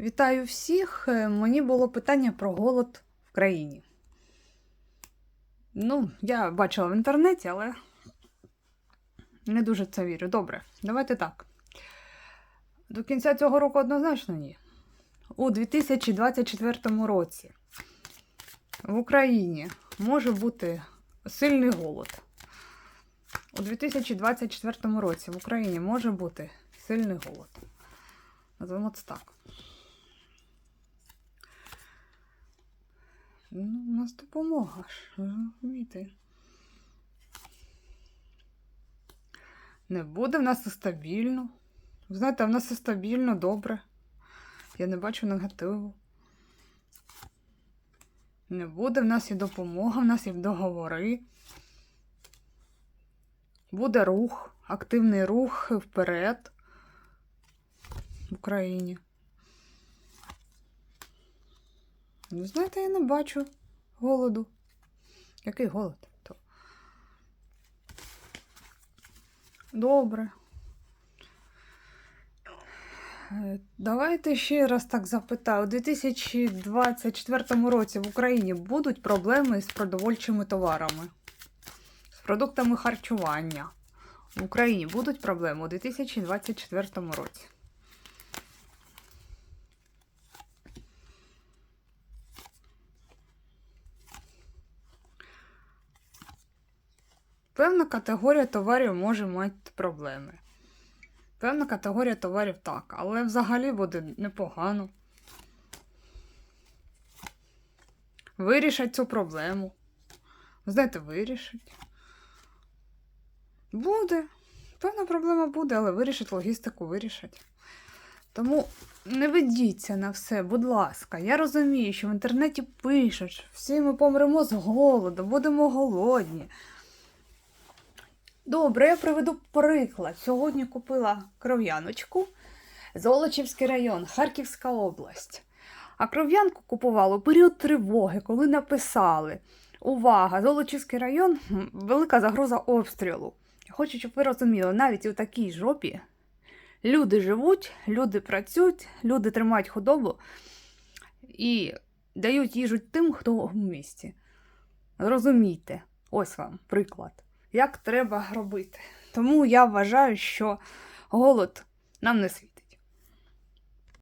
Вітаю всіх. Е, Мені було питання про голод в країні. Ну, я бачила в інтернеті, але не дуже це вірю. Добре, давайте так. До кінця цього року однозначно ні. У 2024 році в Україні може бути сильний голод. У 2024 році в Україні може бути сильний голод. Назвемо це так. Ну, у нас допомога ж, розумієте. Не буде в нас і стабільно. Ви знаєте, в нас і стабільно, добре. Я не бачу негативу. Не буде в нас і допомога, в нас і договори. Буде рух, активний рух вперед в Україні. Ви знаєте, я не бачу голоду. Який голод? То? Добре. Е, Давайте ще раз так запитаю. У 2024 році в Україні будуть проблеми з продовольчими товарами, з продуктами харчування. В Україні будуть проблеми у 2024 році. Певна категорія товарів може мати проблеми. Певна категорія товарів так, але взагалі буде непогано. Вирішать цю проблему. Знаєте, вирішать. Буде. Певна проблема буде, але вирішать логістику, вирішать. Тому не ведіться на все, будь ласка. Я розумію, що в інтернеті пишуть, всі ми помремо з голоду, будемо голодні. Добре, я приведу приклад. Сьогодні купила кров'яночку, Золочівський район, Харківська область. А кров'янку купувала у період тривоги, коли написали: Увага! Золочівський район велика загроза обстрілу. Хочу, щоб ви розуміли, навіть у такій жопі люди живуть, люди працюють, люди тримають худобу і дають їжу тим, хто в місті. Зрозумійте, ось вам приклад як треба робити. Тому я вважаю, що голод нам не світить.